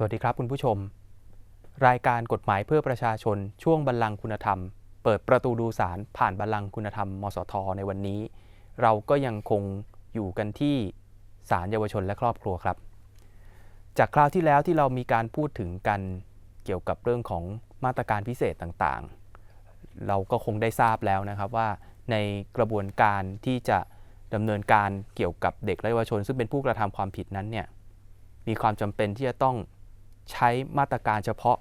สวัสดีครับคุณผู้ชม รายการกฎหมายเพื่อประชาชนช่วงบัลลังก์คุณธรรม เปิดประตูดูสารผ่านบัลลังก์คุณธรรม มสท ในวันนี้ เราก็ยังคงอยู่กันที่ศาลเยาวชนและครอบครัวครับ จากคราวที่แล้วที่เรามีการพูดถึงกันเกี่ยวกับเรื่องของมาตรการพิเศษต่างๆ เราก็คงได้ทราบแล้วนะครับว่าในกระบวนการที่จะดำเนินการเกี่ยวกับเด็กและเยาวชน ซึ่งเป็นผู้กระทำความผิดนั้นเนี่ยมีความจำเป็นที่จะต้อง ใช้มาตรการเฉพาะ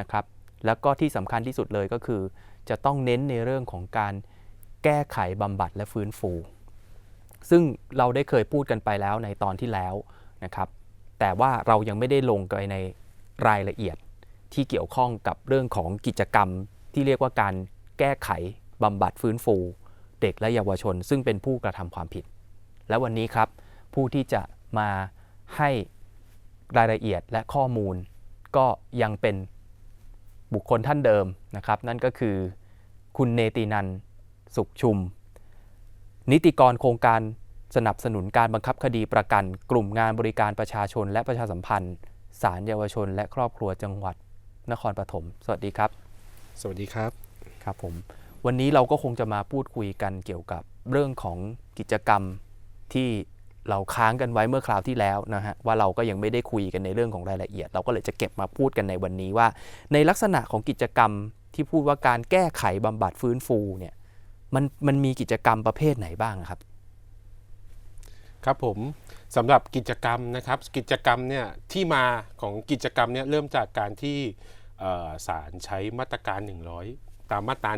นะครับ แล้วก็ที่สำคัญที่สุดเลยก็คือ จะต้องเน้นในเรื่องของการแก้ไขบำบัดและฟื้นฟู ซึ่งเราได้เคยพูดกันไปแล้วในตอนที่แล้วนะครับ แต่ว่าเรายังไม่ได้ลงไปในรายละเอียดที่เกี่ยวข้องกับเรื่องของกิจกรรมที่เรียกว่าการแก้ไขบำบัดฟื้นฟู เด็กและเยาวชน ซึ่งเป็นผู้กระทำความผิด และวันนี้ครับ ผู้ที่จะมาให้ รายละเอียดและข้อมูลก็ยังเป็นบุคคลท่านเดิมนะครับ นั่นก็คือคุณเนตินันท์สุขชุม นิติกรโครงการสนับสนุนการบังคับคดีประกัน กลุ่มงานบริการประชาชน และประชาสัมพันธ์ศาลเยาวชน และครอบครัวจังหวัดนครปฐมสวัสดีครับ สวัสดีครับครับผมวันนี้เราก็คงจะมาพูดคุยกันเกี่ยวกับเรื่องของกิจกรรมที่ เราค้างกันไว้เมื่อคราวที่แล้วนะฮะว่าเราก็ยังไม่ได้คุยกันในเรื่องของรายละเอียด เราก็เลยจะเก็บมาพูดกันในวันนี้ว่า ในลักษณะของกิจกรรมที่พูดว่าการแก้ไขบำบัดฟื้นฟูเนี่ยมันมันมีกิจกรรมประเภทไหนบ้างครับ ครับผมสำหรับกิจกรรมนะครับกิจกรรมเนี่ยที่มาของกิจกรรมเนี่ยเริ่มจากการที่เอ่อศาลใช้มาตรการ 100 ตามมาตรา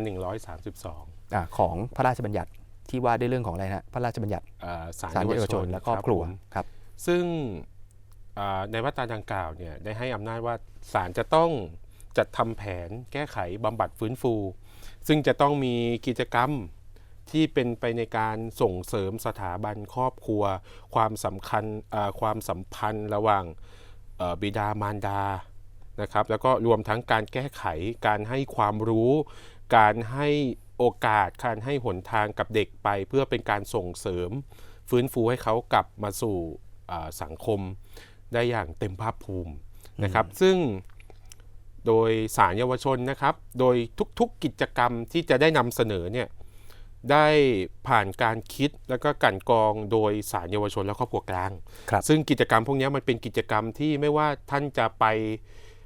132อาของพระราชบัญญัติ ที่ว่าด้วยเรื่องของอะไรนะพระราชบัญญัติเอ่อศาลศาลเยาวชนและครอบครัวผมครับ ซึ่งเอ่อในมาตราดังกล่าวเนี่ยได้ให้อำนาจว่าศาลจะต้องจัดทำแผนแก้ไขบำบัดฟื้นฟู ซึ่งจะต้องมีกิจกรรมที่เป็นไปในการส่งเสริมสถาบันครอบครัว ความสำคัญเอ่อความสัมพันธ์ระหว่างเอ่อบิดามารดานะครับแล้วก็รวมทั้งการแก้ไขการให้ความรู้ การให้ โอกาสการให้หนทางกับเด็กไป เพื่อเป็นการส่งเสริม ฟื้นฟูให้เขากลับมาสู่อ่าสังคมได้อย่างเต็มภาคภูมินะครับ ซึ่งโดยสารเยาวชนนะครับ โดยทุกๆกิจกรรมที่จะได้นำเสนอเนี่ยได้ผ่านการคิดแล้วก็กลันกรองโดยสารเยาวชนและครอบครัวกลางครับซึ่งกิจกรรมพวกนี้มันเป็นกิจกรรมที่ไม่ว่าท่านจะไป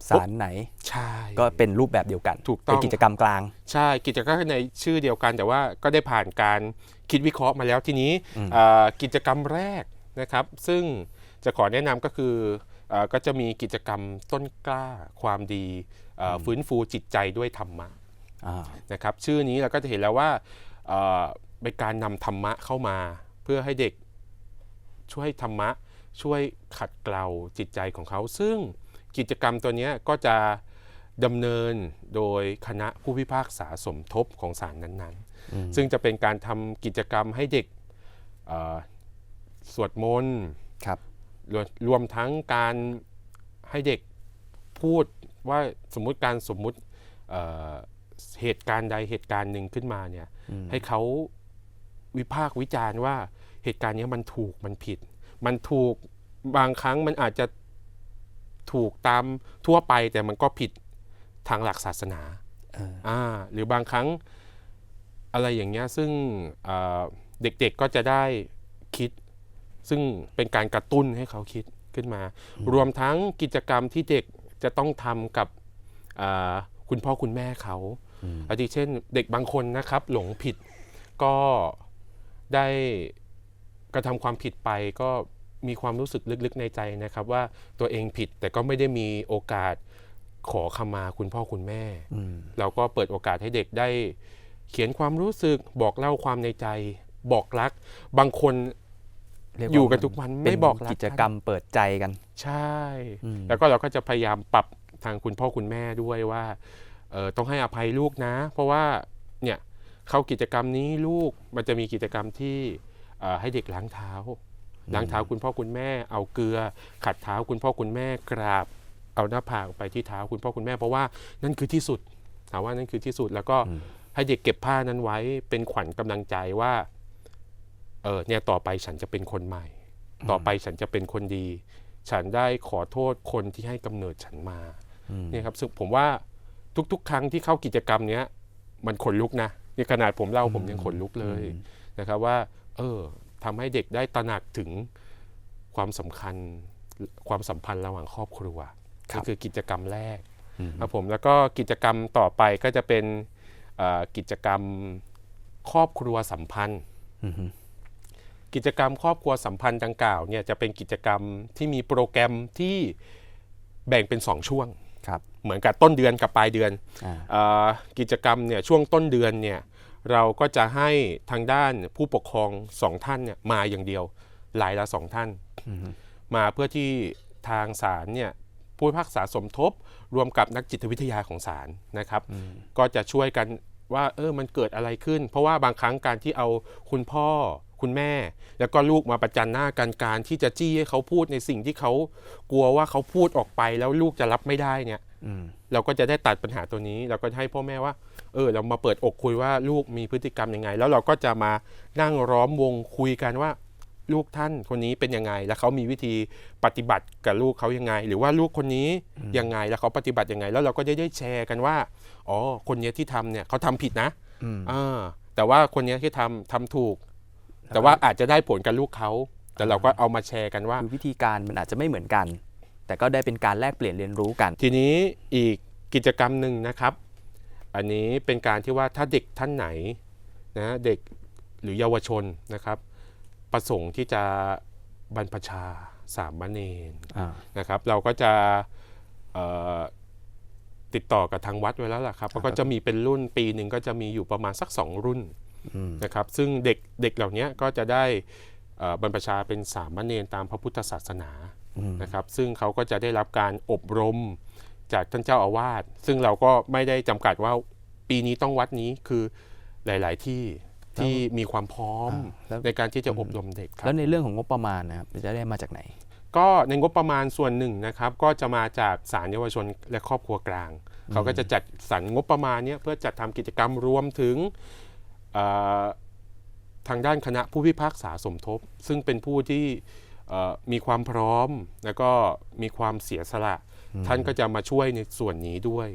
ศาลไหน ใช่ ก็เป็นรูปแบบเดียวกันถูกต้องเป็นกิจกรรมกลาง ใช่กิจกรรมในชื่อเดียวกัน แต่ว่าก็ได้ผ่านการคิดวิเคราะห์มาแล้วทีนี้อืมเอ่อกิจกรรมแรกนะครับ ซึ่งจะขอแนะนำก็คือเออก็จะมีกิจกรรมต้นกล้าความดีเอ่ออฟื้นฟูจิตใจด้วยธรรมะอ่านะครับชื่อนี้เราก็จะเห็นแล้วว่าเอ่อเป็นการนำธรรมะเข้ามา เพื่อให้เด็กช่วยธรรมะช่วยขัดเกลาจิตใจของเขา ซึ่ง กิจกรรมตัวเนี้ยก็จะดำเนินโดยคณะผู้พิพากษาสมทบของศาลนั้นๆ ซึ่งจะเป็นการทำกิจกรรมให้เด็กเอ่อสวดมนต์ครับรวมรวมทั้งการให้เด็กพูดว่าสมมุติการสมมุติเอ่อเหตุการณ์ใดเหตุการณ์หนึ่งขึ้นมาเนี่ยให้เขาวิพากษ์วิจารณ์ว่าเหตุการณ์เนี้ยมันถูกมันผิด มันถูกบางครั้งมันอาจจะ ถูกตามทั่วไปแต่มันก็ผิดทางหลักศาสนาเอออ่าหรือบางครั้งอะไรอย่างเงี้ยซึ่งเอ่อเด็กๆก็จะได้คิด ซึ่งเป็นการกระตุ้นให้เขาคิดขึ้นมา รวมทั้งกิจกรรมที่เด็กจะต้องทำกับอ่าคุณพ่อคุณแม่เขาอาทิเช่น เด็กบางคนนะครับ หลงผิดก็ได้กระทำความผิดไปก็ มีความรู้สึกลึกๆในใจนะครับ ว่าตัวเองผิดแต่ก็ไม่ได้มีโอกาสขอขมาคุณพ่อคุณแม่อืมเราก็เปิดโอกาสให้เด็กได้ เขียนความรู้สึกบอกเล่าความในใจ บอกรัก บางคนเรีว่าอยู่กันทุกวันไม่บอกรักกิจกรรมเปิดใจกัน ใช่อืมแล้วก็เราก็จะพยายามปรับทางคุณพ่อคุณแม่ด้วยว่าเออต้องให้อภัยลูกนะ เพราะว่าเนี่ยเข้ากิจกรรมนี้ลูกมันจะมีกิจกรรมที่เอ่อให้เด็กล้างเท้า ล้างเท้าคุณพ่อคุณแม่เอาเกลือ ขัดเท้าคุณพ่อคุณแม่กราบ เอาหน้าผากไปที่เท้าคุณพ่อคุณแม่เพราะว่านั่นคือที่สุดถามว่านั่นคือที่สุดแล้วก็ให้เด็กเก็บผ้านั้นไว้เป็นขวัญกำลังใจว่าเออเนี่ยต่อไปฉันจะเป็นคนใหม่ ต่อไปฉันจะเป็นคนดี ฉันได้ขอโทษคนที่ให้กำเนิดฉันมาอืมเนี่ยครับซึ่งผมว่าทุกๆ ครั้งที่เข้ากิจกรรมเนี้ยมันขนลุกนะนี่ขนาดผมเล่าผมยังขนลุกเลยนะครับว่า เออ ทำให้เด็กได้ตระหนักถึงความสำคัญความสัมพันธ์ระหว่างครอบครัวครับนี่คือกิจกรรมแรกอืมครับผมแล้วก็กิจกรรมต่อไปก็จะเป็นเอ่อกิจกรรมครอบครัวสัมพันธ์อืมกิจกรรมครอบครัวสัมพันธ์ดังกล่าวเนี่ยจะเป็นกิจกรรมที่มีโปรแกรมที่แบ่งเป็น 2 ช่วงครับเหมือนกับต้นเดือนกับปลายเดือนอ่าเอ่อกิจกรรมเนี่ยช่วงต้นเดือนเนี่ย เราก็จะให้ทางด้านผู้ปกครองสองท่านเนี่ยมาอย่างเดียวรายละสองท่านอืมมาเพื่อที่ทางศาลเนี่ยผู้พิพากษาสมทบ รวมกับนักจิตวิทยาของศาลนะครับ ก็จะช่วยกันว่าเออมันเกิดอะไรขึ้น เพราะว่าบางครั้งการที่เอาคุณพ่อคุณแม่ แล้วก็ลูกมาประจันหน้ากันการที่จะจี้ให้เขาพูดในสิ่งที่เขากลัวว่าเขาพูดออกไปแล้วลูกจะรับไม่ได้เนี่ยอืมเราก็จะได้ตัดปัญหาตัวนี้ เราก็จะให้พ่อแม่ว่า เออเรามาเปิดอกคุยว่าลูกมีพฤติกรรมยังไง แล้วเราก็จะมานั่งล้อมวงคุยกันว่าลูกท่านคนนี้เป็นยังไง แล้วเขามีวิธีปฏิบัติกับลูกเขายังไง หรือว่าลูกคนนี้ยังไงแล้วเขาปฏิบัติยังไง แล้วเราก็จะได้แชร์กันว่าอ๋อคนเนี้ยที่ทำเนี่ยเขาทำผิดนะอืมอ่าแต่ว่าคนเนี้ยที่ทำทำถูก แต่ว่าอาจจะได้ผลกับลูกเขาแต่เราก็เอามาแชร์กันว่าคือวิธีการมันอาจจะไม่เหมือนกัน แต่ก็ได้เป็นการแลกเปลี่ยนเรียนรู้กัน ทีนี้อีกกิจกรรมหนึ่งนะครับ อันนี้เป็นการที่ว่าถ้าเด็กท่านไหนนะเด็กหรือเยาวชนนะครับ ประสงค์ที่จะบรรพชาสามเณรอ่านะครับ เราก็จะเอ่อติดต่อกับทางวัดไว้แล้วล่ะครับแล้วก็จะมีเป็นรุ่นปีหนึ่งก็จะมีอยู่ประมาณสักสองรุ่นอืมนะครับ ซึ่งเด็กเด็กเหล่านี้ก็จะได้เอ่อบรรพชาเป็นสามเณรตามพระพุทธศาสนาอืมนะครับ ซึ่งเขาก็จะได้รับการอบรม จากท่านเจ้าอาวาสซึ่งเราก็ไม่ได้จำกัดว่าปีนี้ต้องวัดนี้คือหลาย ๆ ที่ที่มีความพร้อมอ่าแล้วในการที่จะอบรมเด็กครัแล้บวในเรื่องของงบประมาณนะครับจะได้มาจากไหน ก็ในงบประมาณส่วนหนึ่งนะครับ ก็จะมาจากศาลเยาวชนและครอบครัวกลาง เขาก็จะจัดสรรงบประมาณเนี้ยเพื่อจัดทำกิจกรรมรวมถึงเอ่อทางด้านคณะผู้พิพากษาสมทบ ซึ่งเป็นผู้ที่เอ่อมีความพร้อม แล้วก็มีความเสียสละ ท่านก็จะมาช่วยในส่วนนี้ด้วย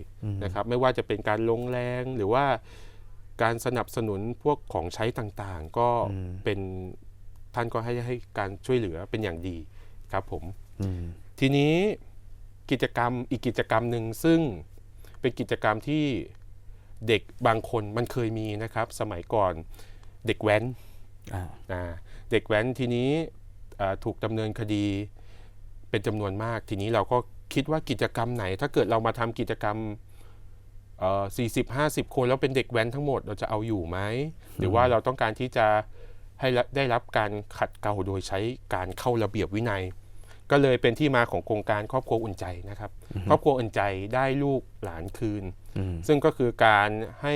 นะครับ ไม่ว่าจะเป็นการลงแรงหรือว่าการสนับสนุนพวกของใช้ต่างๆ ก็เป็นท่านก็ให้ให้การช่วยเหลือเป็นอย่างดีครับผมอืมทีนี้กิจกรรมอีกกิจกรรมหนึ่งซึ่งเป็นกิจกรรมที่เด็กบางคนมันเคยมีนะครับ สมัยก่อนเด็กแว้นอ่าอ่าเด็กแว้นทีนี้อ่าถูกดำเนินคดีเป็นจำนวนมาก ทีนี้เราก็ คิดว่ากิจกรรมไหน ถ้าเกิดเรามาทำกิจกรรมสี่สิบห้าสิบคนแล้วเป็นเด็กแว้นทั้งหมดเราจะเอาอยู่ไหม หรือว่าเราต้องการที่จะให้รับได้รับการขัดเกลาโดยใช้การเข้าระเบียบวินัย ก็เลยเป็นที่มาของโครงการครอบครัวอุ่นใจนะครับ ครอบครัวอุ่นใจได้ลูกหลานคืนอืมซึ่งก็คือการให้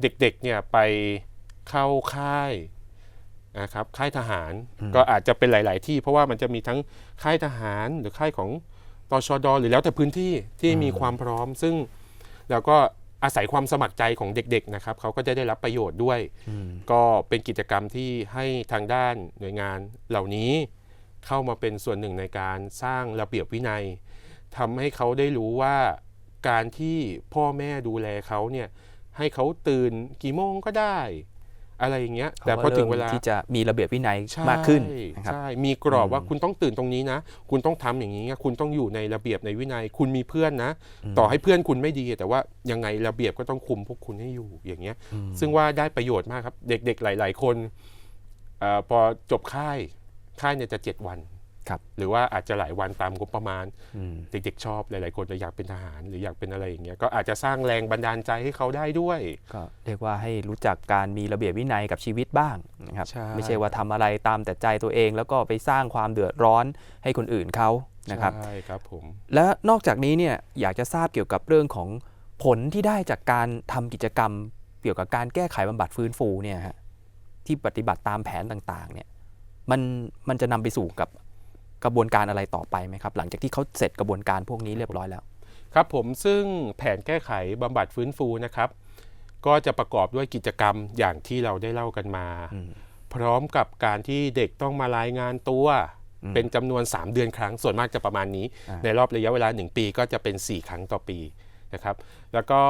เด็กๆเนี่ยไปเข้าค่ายนะครับค่ายทหารก็อาจจะเป็นหลาย ๆ ที่เพราะว่ามันจะมีทั้งค่ายทหารหรือค่ายของ ตชดหรือแล้วแต่พื้นที่ที่มีความพร้อม ซึ่งเราก็อาศัยความสมัครใจของเด็กๆนะครับเขาก็จะได้รับประโยชน์ด้วย ก็เป็นกิจกรรมที่ให้ทางด้านหน่วยงานเหล่านี้เข้ามาเป็นส่วนหนึ่งในการสร้างระเบียบวินัยทำให้เขาได้รู้ว่าการที่พ่อแม่ดูแลเขาเนี่ยให้เขาตื่นกี่โมงก็ได้ อะไรอย่างเงี้ยแต่พอถึงเวลาที่จะมีระเบียบวินัยใช่มากขึ้นนะครับใช่มีกรอบว่าคุณต้องตื่นตรงนี้นะ คุณต้องทำอย่างนี้นะคุณต้องอยู่ในระเบียบในวินัย คุณมีเพื่อนนะ ต่อให้เพื่อนคุณไม่ดี แต่ว่ายังไงระเบียบก็ต้องคุมพวกคุณให้อยู่อย่างเงี้ย ซึ่งว่าได้ประโยชน์มากครับ เด็กๆหลาย ๆ คนเออพอจบค่ายค่ายเนี่ยจะเจ็ดวัน ครับหรือว่าอาจจะหลายวันตามงบประมาณอืมเด็กๆชอบหลายๆคนจะอยากเป็นทหาร หรืออยากเป็นอะไรอย่างเงี้ยก็อาจจะสร้างแรงบันดาลใจให้เขาได้ด้วยก็เรียกว่าให้รู้จักการมีระเบียบวินัยกับชีวิตบ้างนะครับใช่ไม่ใช่ว่าทำอะไรตามแต่ใจตัวเอง แล้วก็ไปสร้างความเดือดร้อนให้คนอื่นเขานะครับใช่ครับผมและนอกจากนี้เนี่ยอยากจะทราบเกี่ยวกับเรื่องของผลที่ได้จากการทำกิจกรรม เกี่ยวกับการแก้ไขบำบัดฟื้นฟูเนี่ยฮะที่ปฏิบัติตามแผนต่างๆเนี่ยมันมันจะนำไปสู่กับ กระบวนการอะไรต่อไปไหมครับ หลังจากที่เขาเสร็จกระบวนการพวกนี้เรียบร้อยแล้ว ครับผมซึ่งแผนแก้ไขบำบัดฟื้นฟูนะครับ ก็จะประกอบด้วยกิจกรรมอย่างที่เราได้เล่ากันมาอืมพร้อมกับการที่เด็กต้องมารายงานตัวอืมเป็นจำนวน 3 เดือนครั้งส่วนมากจะประมาณนี้อ่าในรอบระยะเวลา 1 ปีก็จะเป็น 4 ครั้งต่อปีนะครับ แล้วก็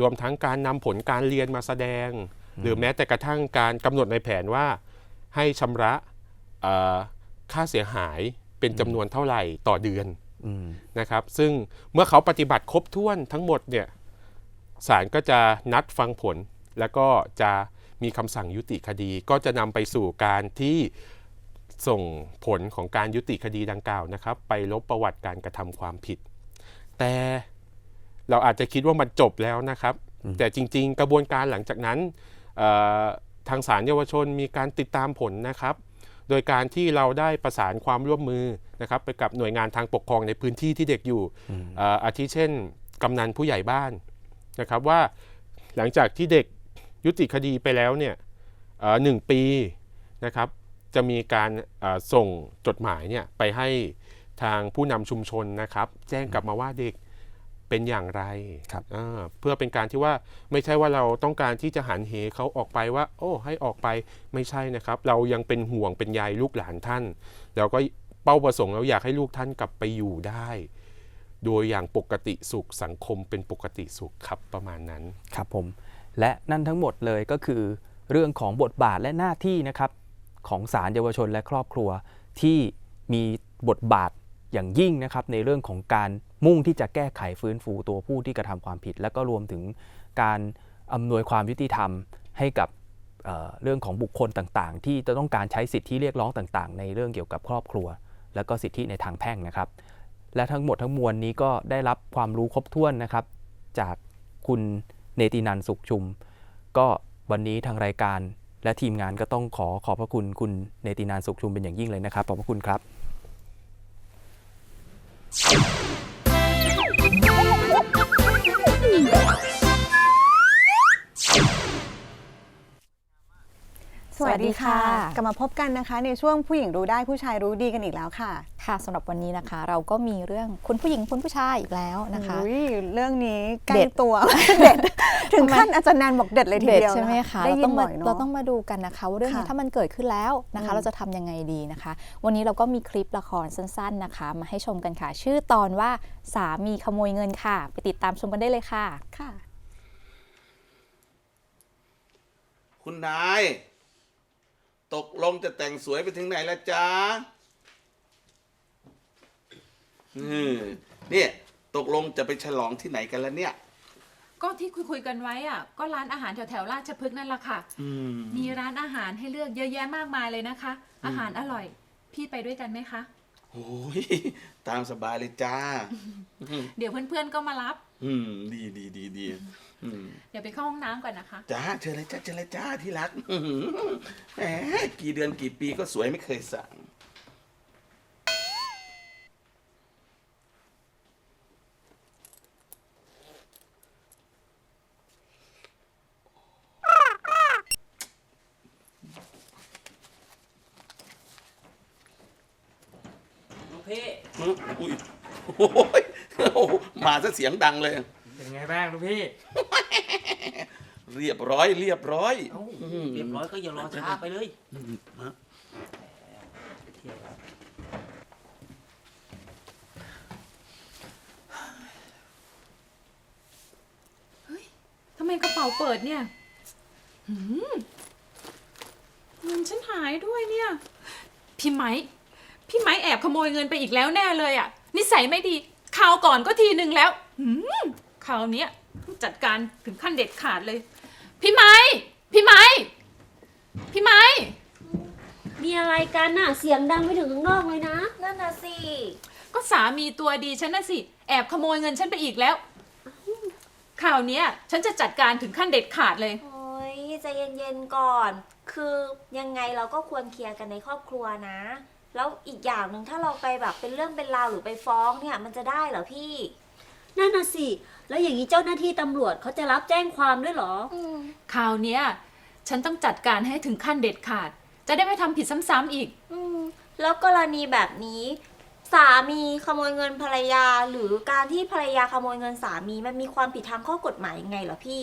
รวมทั้งการนำผลการเรียนมาแสดง หรือแม้แต่กระทั่งการกำหนดในแผนว่าให้ชำระเอ่อค่าเสียหาย เป็นจำนวนเท่าไหร่ต่อเดือนอืมนะครับ ซึ่งเมื่อเขาปฏิบัติครบถ้วนทั้งหมดเนี่ยศาลก็จะนัดฟังผล แล้วก็จะมีคำสั่งยุติคดี ก็จะนำไปสู่การที่ส่งผลของการยุติคดีดังกล่าวนะครับ ไปลบประวัติการกระทำความผิด แต่เราอาจจะคิดว่ามันจบแล้วนะครับ แต่จริง ๆ กระบวนการหลังจากนั้นเอ่อทางศาลเยาวชนมีการติดตามผลนะครับ โดยการที่เราได้ประสานความร่วมมือนะครับไปกับหน่วยงานทางปกครองในพื้นที่ที่เด็กอยู่เอ่ออาทิเช่นกำนันผู้ใหญ่บ้านนะครับว่าหลังจากที่เด็กยุติคดีไปแล้วเนี่ยเอ่อหนึ่งปีนะครับจะมีการเอ่อส่งจดหมายเนี่ยไปให้ทางผู้นำชุมชนนะครับ แจ้งกลับมาว่าเด็ก เป็นอย่างไรครับอ่าเพื่อเป็นการที่ว่าไม่ใช่ว่าเราต้องการที่จะหันเหเขาออกไปว่า โอ้ ให้ออกไปไม่ใช่นะครับ เรายังเป็นห่วงเป็นใยลูกหลานท่านเราก็เป้าประสงค์เราอยากให้ลูกท่านกลับไปอยู่ได้ โดยอย่างปกติสุขสังคมเป็นปกติสุขครับประมาณนั้นครับผมและนั่นทั้งหมดเลยก็คือ เรื่องของบทบาทและหน้าที่นะครับของศาลเยาวชนและครอบครัวที่มีบทบาทอย่างยิ่งนะครับในเรื่องของการ มุ่งที่จะแก้ไขฟื้นฟูตัวผู้ที่กระทำความผิด และก็รวมถึงการอำนวยความยุติธรรมให้กับเเรื่องของบุคคลต่างๆ ที่จะต้องการใช้สิทธิเรียกร้องต่าง ๆ ในเรื่องเกี่ยวกับครอบครัว และก็สิทธิในทางแพ่งนะครับ และทั้งหมดทั้งมวลนี้ก็ได้รับความรู้ครบถ้วนนะครับ จากคุณเนตินันสุขชุม ก็วันนี้ทางรายการและทีมงานก็ต้องขอขอบพระคุณคุณเนตินันสุขชุมเป็นอย่างยิ่งเลยนะครับ ขอบพระคุณครับ วัสดีค่ะสวัสดีค่ะ กลับมาพบกันนะคะ ในช่วงผู้หญิงรู้ได้ผู้ชายรู้ดีกันอีกแล้วค่ะ ค่ะสำหรับวันนี้นะคะ เราก็มีเรื่องคุณผู้หญิงคุณผู้ชายอีกแล้วนะคะอุ๊ยเรื่องนี้ใกล้เด็ดตัวเด็ดถึงทำไมขั้นอาจารย์แนนบอกเด็ดเลยทีเด็ดเดียวใช่ไหมนคะได้เรายิต้อนงบ่มาอยเนาะเราต้องมาดูกันนะคะว่าเรื่องนี้ค่ะถ้ามันเกิดขึ้นแล้วนะคะอืมเราจะทำยังไงดีนะคะ วันนี้เราก็มีคลิปละครสั้น ๆนะคะ มาให้ชมกันค่ะ ชื่อตอนว่าสามีขโมยเงินค่ะ ไปติดตามชมกันได้เลยค่ะค่ะ คุณนาย ตกลงจะแต่งสวยไปถึงไหนแล้วจ๊ะอืมเนี่ยตกลงจะไปฉลองที่ไหนกันแล้วเนี่ย ก็ที่คุยคุยๆกันไว้อะ ก็ร้านอาหารแถวแถวๆราชพฤกษ์นั่นแหละค่ะอืมมีร้านอาหารให้เลือกเยอะแยะมากมายเลยนะคะ อาหารอร่อย พี่ไปด้วยกันไหมคะโอ้ยตามสบายเลยจ้า เดี๋ยวเพื่อนๆก็มารับ อืม ดีดีดีดีอืม เดี๋ยวไปเข้าห้องน้ำก่อนนะคะ จ้าเชิญเลยจ้าเชิญเลยจ้าที่รักอื้อหือแหมกี่เดือนกี่ปีก็สวยไม่เคยสั่ง ลูกพี่อื้ออุ้ยโอ้ยโอ้โหมาซะเสียงดังเลย เป็นไงบ้างลูกพี่ เรียบร้อยเรียบร้อย เอ้าเรียบร้อยก็อย่ารอช้าไปเลยทำไมกระเป๋าเปิดเนี่ยหืมเงินฉันหายด้วยเนี่ย พี่ไม้ พี่ไม้แอบขโมยเงินไปอีกแล้วแน่เลยอะ นิสัยไม่ดี คราวก่อนก็ทีหนึ่งแล้วหืม คราวเนี้ยต้องจัดการถึงขั้นเด็ดขาดเลย พี่ไม้ พี่ไม้ พี่ไม้ มีอะไรกันน่ะ เสียงดังไปถึงข้างนอกเลยนะ นั่นน่ะสิ ก็สามีตัวดีฉันน่ะสิ แอบขโมยเงินฉันไปอีกแล้วคราวเนี้ยฉันจะจัดการถึงขั้นเด็ดขาดเลย โอ้ยใจเย็นๆก่อน คือยังไงเราก็ควรเคลียร์กันในครอบครัวนะ แล้วอีกอย่างหนึ่งถ้าเราไปแบบเป็นเรื่องเป็นราวหรือไปฟ้องเนี่ย มันจะได้เหรอพี่ นั่นน่ะสิ แล้วอย่างนี้เจ้าหน้าที่ตำรวจเขาจะรับแจ้งความด้วยเหรอ อืมคราวเนี้ยฉันต้องจัดการให้ถึงขั้นเด็ดขาด จะได้ไม่ทำผิดซ้ำๆอีก อืมแล้วกรณีแบบนี้ สามีขโมยเงินภรรยา หรือการที่ภรรยาขโมยเงินสามีมันมีความผิดทางข้อกฎหมายยังไงเหรอพี่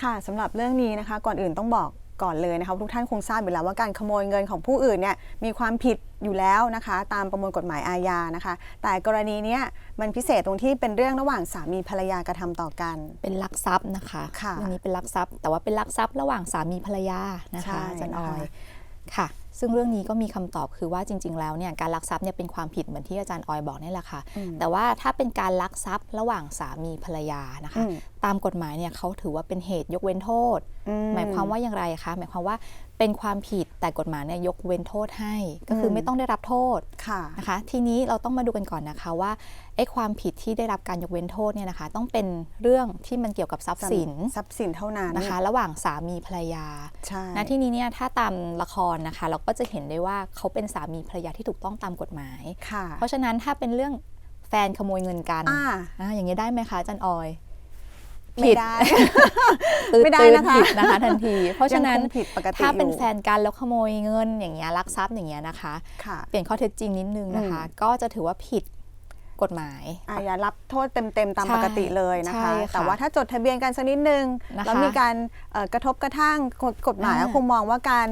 ค่ะสำหรับเรื่องนี้นะคะ ก่อนอื่นต้องบอก ก่อนเลยนะคะทุกท่านคงทราบอยู่แล้วว่าการขโมยเงินของผู้อื่นเนี่ยมีความผิดอยู่แล้วนะคะ ตามประมวลกฎหมายอาญานะคะ แต่กรณีเนี้ยมันพิเศษตรงที่เป็นเรื่องระหว่างสามีภรรยากระทำต่อกัน เป็นลักทรัพย์นะคะค่ะเรื่องนี้เป็นลักทรัพย์ แต่ว่าเป็นลักทรัพย์ระหว่างสามีภรรยานะใช่คะอาจันออยนะคะค่ะ ซึ่งเรื่องนี้ก็มีคำตอบคือว่าจริง ๆ แล้วเนี่ยการลักทรัพย์เนี่ยเป็นความผิดเหมือนที่อาจารย์ออยบอกนี่แหละค่ะอืมแต่ว่าถ้าเป็นการลักทรัพย์ระหว่างสามีภรรยานะคะอืมตามกฎหมายเนี่ยเขาถือว่าเป็นเหตุยกเว้นโทษอืหมายความว่าอย่างไรคะหมายความว่าเป็นความผิดแต่กฎหมายเนี่ยยกเว้นโทษให้ ก็คืออมไม่ต้องได้รับโทษค่ะนะคะ ทีนี้เราต้องมาดูกันก่อนนะคะว่าไอ้ความผิดที่ได้รับการยกเว้นโทษเนี่ยนะคะ ต้องเป็นเรื่องที่มันเกี่ยวกับทรัพย์สินทรัพย์สินเท่านั้นนะคะ ระหว่างสามีภรรยาใช่ณที่นี้เนี่ยถ้าตามละครนะคะ เราก็จะเห็นได้ว่าเขาเป็นสามีภรรยาที่ถูกต้องตามกฎหมายค่ะเพราะฉะนั้นถ้าเป็นเรื่องแฟนขโมยเงินกันอ่าอ่าอย่างนี้ได้ไหมคะอาจันออย ไม่ได้ตื่นไม่ได้ตื่นนะคะผิดนะคะทันที เพราะฉะนั้นยังคงผิดปกติถ้าเป็นอยู่แฟนกันแล้วขโมยเงินอย่างเงี้ยลักทรัพย์อย่างเงี้ยนะคะค่ะเปลี่ยนข้อเท็จจริงนิดนึงนะคะ ก็จะถือว่าผิด กฎหมายอาญารับโทษเต็มๆตามใช่ปกติเลยนะใช่คะค่ะแต่ว่าถ้าจดทะเบียนกันสักนิดนึง นะคะแล้วมีการเอ่อกระทบกระทั่งกฎกฎหมายอ่า ก็คงมองว่าการ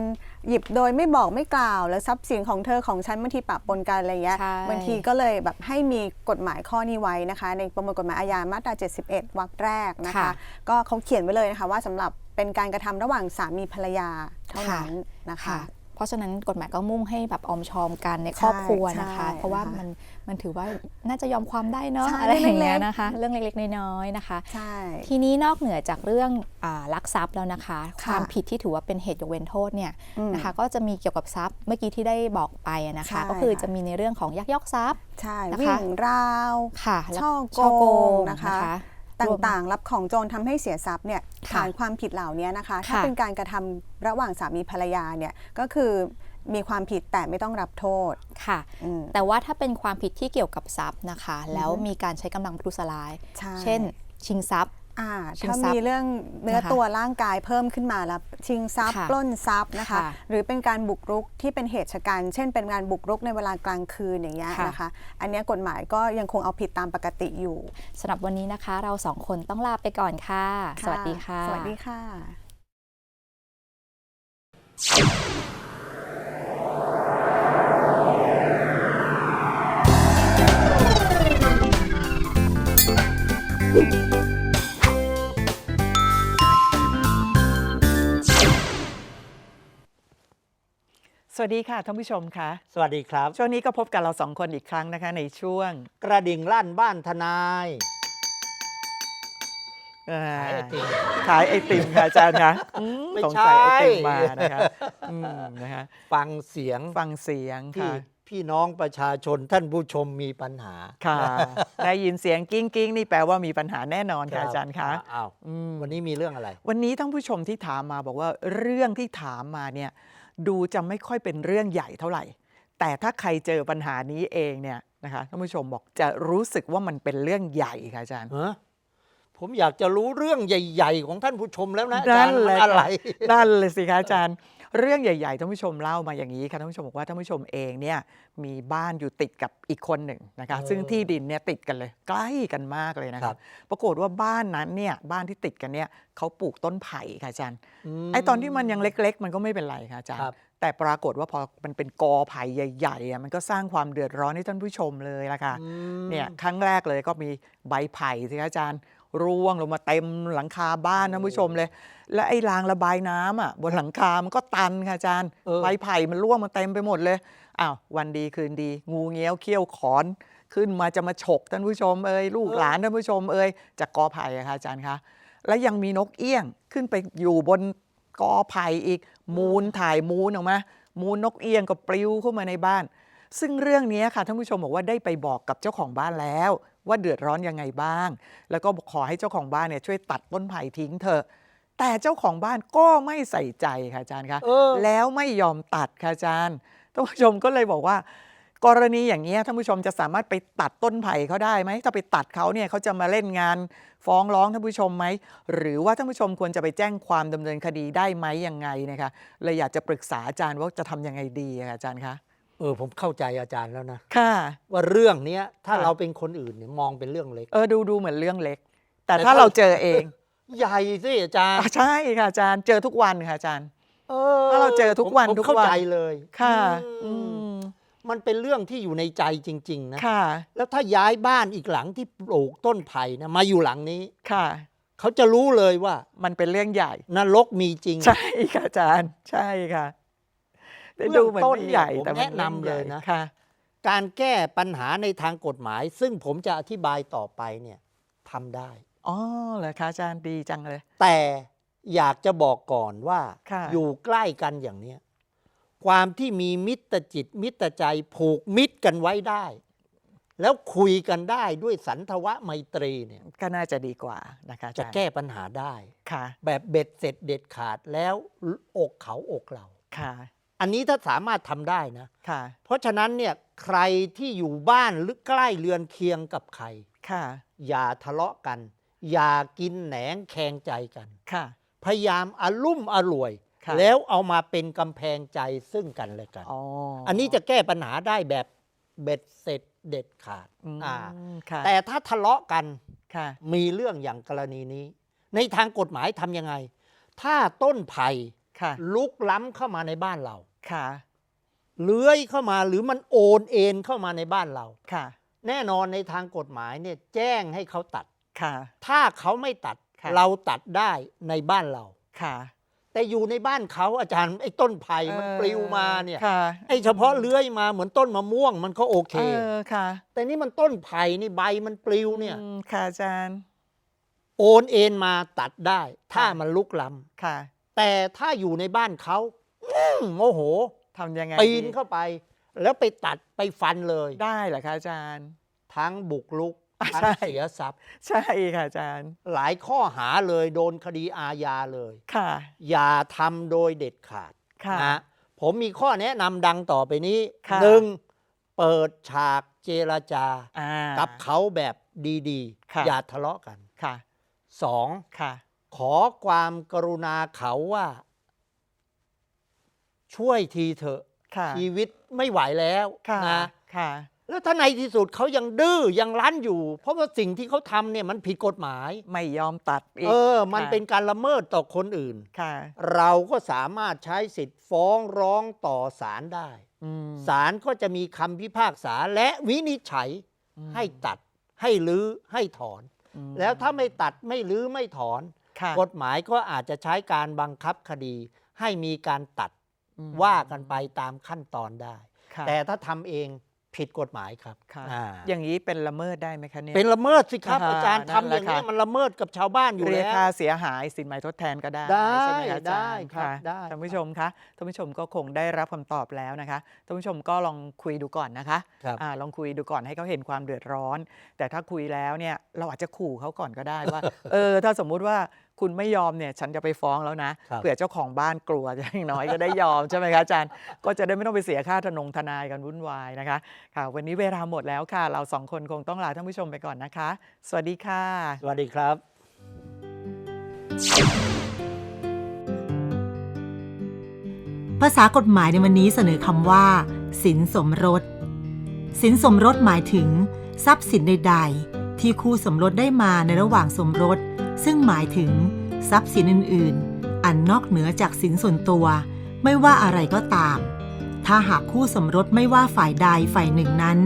หยิบโดยไม่บอกไม่กล่าว แล้วทรัพย์สินของเธอของฉันบางทีปะปนกันอะไรเงี้ย ใช่ บางทีก็เลยแบบให้มีกฎหมายข้อนี้ไว้นะคะ ในประมวลกฎหมายอาญามาตรา 71 วรรคแรกนะคะก็เขาเขียนไว้เลยนะคะว่าสำหรับเป็นการกระทำระหว่างสามีภรรยาเท่านั้นนะคะค่ะ เพราะฉะนั้นกฎหมายก็มุ่งให้แบบออมชอมกันในครอบครัวนะคะใช่เพราะว่านะคะมันมันถือว่าน่าจะยอมความได้เนาะใช่อะไรอย่างเงี้ยเรื่องเล็กๆนะคะ เรื่องเล็กๆน้อยๆนะคะใช่ทีนี้นอกเหนือจากเรื่องอาลักทรัพย์แล้วนะคะค่ะความผิดที่ถือว่าเป็นเหตุยกเว้นโทษเนี่ยอืมนะคะก็จะมีเกี่ยวกับทรัพย์เมื่อกี้ที่ได้บอกไปอะนะคะใช่ก็คือค่ะจะมีในเรื่องของยักยอกทรัพย์ใช่นะคะวิ่งราวค่ะแล้วช่อช่อโกโกงงนะคะนะคะ ตรวม่างๆ รับของโจรทำให้เสียทรัพย์เนี่ยค่ะฐานความผิดเหล่านี้นะคะ ถ้าค่ะเป็นการกระทำระหว่างสามีภรรยาเนี่ยก็คือมีความผิดแต่ไม่ต้องรับโทษค่ะอืมแต่ว่าถ้าเป็นความผิดที่เกี่ยวกับทรัพย์นะคะ แล้วอือฮึมีการใช้กำลังประทุษร้ายใช่เช่น ชิงทรัพย์ อ่าชิงถ้าทรัพย์มีเรื่องเนื้อนะคะตัวร่างกายเพิ่มขึ้นมาแล้วชิงทรัพย์ค่ะปล้นทรัพย์นะคะค่ะหรือเป็นการบุกรุกที่เป็นเหตุชะกันเช่น เป็นการบุกรุกในเวลากลางคืนอย่างเงี้ยค่ะนะคะ อันเนี้ยกฎหมายก็ยังคงเอาผิดตามปกติอยู่สำหรับวันนี้นะคะ เราสองคนต้องลาไปก่อนค่ะ สวัสดีค่ะ สวัสดีค่ะ สวัสดีค่ะท่านผู้ชมคะสวัสดีครับ ช่วงนี้ก็พบกับเราสองคนอีกครั้งนะคะ ในช่วงกระดิ่งลั่นบ้านทนายอ่าขายไอติมขายไอติมค่ะอาจารย์คะอืมไม่สงสัยใช่ไอติมมานะคะอืมนะคะฟังเสียงฟังเสียงที่ค่ะพี่น้องประชาชนท่านผู้ชมมีปัญหาค่ะได้ยินเสียงกิ้งกิ้งนี่แปลว่ามีปัญหาแน่นอนค่ะบอาจารย์คะอ้าวอืม วันนี้มีเรื่องอะไร วันนี้ท่านผู้ชมที่ถามมาบอกว่าเรื่องที่ถามมาเนี่ย ดูจะไม่ค่อยเป็นเรื่องใหญ่เท่าไหร่ แต่ถ้าใครเจอปัญหานี้เองเนี่ยนะคะท่านผู้ชมบอกจะรู้สึกว่ามันเป็นเรื่องใหญ่ค่ะอาจารย์ฮะผมอยากจะรู้เรื่องใหญ่ ๆ ของท่านผู้ชมแล้วนะอานั่จารนย์แหมันละอะไรค่ะนั่นเลยสิคะอาจารย์ เรื่องใหญ่ๆท่านผู้ชมเล่ามาอย่างนี้ค่ะท่านผู้ชมบอกว่าท่านผู้ชมเองเนี่ยมีบ้านอยู่ติดกับอีกคนหนึ่งนะคะเออซึ่งที่ดินเนี่ยติดกันเลยใกล้กันมากเลยนะครัคะบปรากฏว่าบ้านนั้นเนี่ยบ้านที่ติดกันเนี่ยเขาปลูกต้นไผ่ค่ะอาจารย์มไอ้ตอนที่มันยังเล็ก ๆ มันก็ไม่เป็นไรค่ะอาจารครัย์บแต่ปรากฏว่าพอมันเป็นกอไผ่ใหญ่ๆอะมันก็สร้างความเดือดร้อนให้ท่านผู้ชมเลยละค่ะอืมเนี่ยครั้งแรกเลยก็มีใบไผ่สิคะอาจารย์ ร่วงลงมาเต็มหลังคาบ้านท่านผู้ชมเลย และไอ้รางระบายน้ำอะบนหลังคา มันก็ตันค่ะอาจารย์เออ ใบไผ่มันร่วงมาเต็มไปหมดเลยอ้าววันดีคืนดี งูเงี้ยวเขี้ยวขอน ขึ้นมาจะมาฉกท่านผู้ชมเอ้ยลูกหลานท่านผู้ชมเอ้ยจากกอไผ่อะค่ะอาจารย์คะและยังมีนกเอี้ยงขึ้นไปอยู่บนกอไผ่อีก มูลถ่ายมูลออกมามูลนกเอี้ยงก็ปลิวเข้ามาในบ้าน ซึ่งเรื่องนี้ค่ะท่านผู้ชมบอกว่าได้ไปบอกกับเจ้าของบ้านแล้ว ว่าเดือดร้อนยังไงบ้าง แล้วก็ขอให้เจ้าของบ้านเนี่ยช่วยตัดต้นไผ่ทิ้งเถอะแต่เจ้าของบ้านก็ไม่ใส่ใจค่ะอาจารย์คะเออแล้วไม่ยอมตัดค่ะอาจารย์ท่านผู้ชมก็เลยบอกว่า กรณีอย่างนี้ยท่านผู้ชมจะสามารถไปตัดต้นไผ่เขาได้ไหมถ้าไปตัดเขาเนี่ยเขาจะมาเล่นงานฟ้องร้องท่านผู้ชมไหมหรือว่าท่านผู้ชมควรจะไปแจ้งความดำเนินคดีได้ไหมยังไงนะคะเลยอยากจะปรึกษาอาจารย์ว่าจะทำยังไงดีอะอาจารย์คะ เออผมเข้าใจอาจารย์แล้วนะค่ะ ว่าเรื่องเนี้ยถ้าค่ะ เราเป็นคนอื่นเนี่ยมองเป็นเรื่องเล็ก เออดูดูเหมือนเรื่องเล็ก แต่แต่ถ้าถ้า เราเจอเองใหญ่สิอาจารย์อะใช่ค่ะอาจารย์เจอทุกวันค่ะอาจารย์ เอเพราะเราเจอทุกวันผมทุกเข้าวันใจเลยค่ะ อือืมมมันเป็นเรื่องที่อยู่ในใจจริง ๆ นะ ค่ะแล้วถ้าย้ายบ้านอีกหลังที่ปลูกต้นไผ่นะมาอยู่หลังนี้ ค่ะ เขาจะรู้เลยว่ามันเป็นเรื่องใหญ่ นรกมีจริง ใช่ค่ะอาจารย์ ใช่ค่ะแต่ดู เหมือนเบื้องต้นไม่ใหญ่เนี่ยผมแต่มัแนะนำเลยนะค่ะการแก้ปัญหาในทางกฎหมาย ซึ่งผมจะอธิบายต่อไปเนี่ยทำได้อ๋อเหรอคะอาจารย์ดีจังเลย แต่อยากจะบอกก่อนว่าค่ะอยู่ใกล้กันอย่างเนี้ยความที่มีมิตรจิต มิตรใจผูกมิตรกันไว้ได้ แล้วคุยกันได้ด้วยสันทวะไมตรีเนี่ยก็น่าจะดีกว่านะคะอาจะจารย์แก้ปัญหาได้ค่ะ แบบเบ็ดเสร็จเด็ดขาดแล้วอกเขาอกเราค่ะ อันนี้ถ้าสามารถทำได้นะค่ะ เพราะฉะนั้นเนี่ยใครที่อยู่บ้านหรือใกล้เรือนเคียงกับใครค่ะ อย่าทะเลาะกัน อย่ากินแหนงแคงใจกันค่ะ พยายามอารุ่มอร่วยค่ะแล้วเอามาเป็นกำแพงใจซึ่งกันและกันอ๋ออัอันนี้จะแก้ปัญหาได้แบบเบ็ดเสร็จเด็ดขาดอืมอ่าค่ะแต่ถ้าทะเลาะกันค่ะมีเรื่องอย่างกรณีนี้ ในทางกฎหมายทำยังไง ถ้าต้นไผ่ ค่ะ ลุกล้ำเข้ามาในบ้านเราค่ะเลื้อยเข้ามาหรือมันโอนเอ็นเข้ามาในบ้านเราค่ะ แน่นอนในทางกฎหมายเนี่ยแจ้งให้เขาตัดค่ะ ถ้าเขาไม่ตัดค่ะเราตัดได้ในบ้านเราค่ะ แต่อยู่ในบ้านเขาอาจารย์ไอ้ต้นไผ่มันเออปลิวมาเนี่ยค่ะไอ้เฉพาะเลื้อยมาเหมือนต้นมะม่วงมันก็โอเคเออค่ะ แต่นี่มันต้นไผ่นี่ใบมันปลิวเนี่ยอืมค่ะอาจารย์ โอนเอ็นมาตัดได้ ถ้าค่ะมันลุกล้ค่ะำ แต่ถ้าอยู่ในบ้านเขาอื้อโมโหทำยังไงปีนดีเข้าไป แล้วไปตัดไปฟันเลย ได้เหรอคะอาจารย์ ทั้งบุกลุกอะทั้งใช่ เสียทรัพย์ ใช่ค่ะอาจารย์หลายข้อหาเลยโดนคดีอาญาเลย ค่ะอย่าทำโดยเด็ดขาดค่ะนะผมมีข้อแนะนำดังต่อไปนี้ค่ะ หนึ่งเปิดฉากเจรจา อ่า กับเขาแบบดีค่ะ ๆ อย่าทะเลาะกันค่ะสองค่ะ ขอความกรุณาเขาว่า ช่วยทีเถอะค่ะชีวิตไม่ไหวแล้วค่ะนะค่ะ แล้วถ้าในที่สุดเขายังดื้อยังรั้นอยู่ เพราะว่าสิ่งที่เขาทำเนี่ยมันผิดกฎหมาย ไม่ยอมตัดอีกเออ มันค่ะเป็นการละเมิดต่อคนอื่น ค่ะ เราก็สามารถใช้สิทธิ์ฟ้องร้องต่อศาลได้ อืมศาลก็จะมีคำพิพากษาและวินิจฉัยอืมให้ตัดให้รื้อให้ถอน อืมแล้วถ้าไม่ตัดไม่รื้อไม่ถอนค่ะ กฎหมายก็อาจจะใช้การบังคับคดี ให้มีการตัดอืมว่ากันไปตามขั้นตอนได้ค่ะแต่ถ้าทำเองผิดกฎหมายครับค่ะอ่าอย่างนี้เป็นละเมิดได้ไหมคะเนี่ย เป็นละเมิดสิครับอ่าอาจารย์นั่นทำแหอละย่างนี้ยค่ะมันละเมิดกับชาวบ้านอยู่เรียกแล้วค่าเสียหายสินไหมทดแทนก็ได้ได้ใช่ไหมคะอาจารย์ได้ครับค่ะได้ท่านผู้ชมคะท่านผู้ชมก็คงได้รับคำตอบแล้วนะคะท่านผู้ชมก็ลองคุยดูก่อนนะคะครับอ่าลองคุยดูก่อนให้เขาเห็นความเดือดร้อน แต่ถ้าคุยแล้วเนี่ยเราอาจจะขู่เขาก่อนก็ได้ว่า เออถ้าสมมุติว่า คุณไม่ยอมเนี่ยฉันจะไปฟ้องแล้วนะ ครับ เผื่อเจ้าของบ้านกลัวอย่างน้อยก็ได้ยอม ใช่ไหมคะอาจารย์ก็จะได้ไม่ต้องไปเสียค่าทนงทนายกันวุ่นวายนะคะค่ะ วันนี้เวลาหมดแล้วค่ะ เราสองคนคงต้องลาท่านผู้ชมไปก่อนนะคะ สวัสดีค่ะ สวัสดีครับ ภาษากฎหมายในวันนี้เสนอคำว่าสินสมรสสินสมรสหมายถึง ทรัพย์สินใด ๆ ที่คู่สมรสได้มาในระหว่างสมรส ซึ่งหมายถึงทรัพย์สินอื่น ๆ อันนอกเหนือจากสินส่วนตัว ไม่ว่าอะไรก็ตาม ถ้าหากคู่สมรสไม่ว่าฝ่ายใดฝ่ายหนึ่งนั้น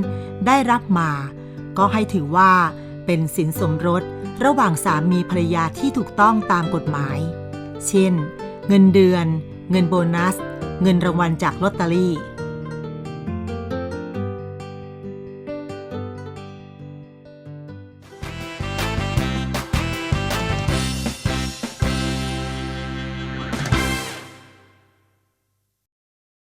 ได้รับมา ก็ให้ถือว่าเป็นสินสมรสระหว่างสามีภรรยาที่ถูกต้องตามกฎหมาย เช่น เงินเดือน เงินโบนัส เงินรางวัลจากลอตเตอรี่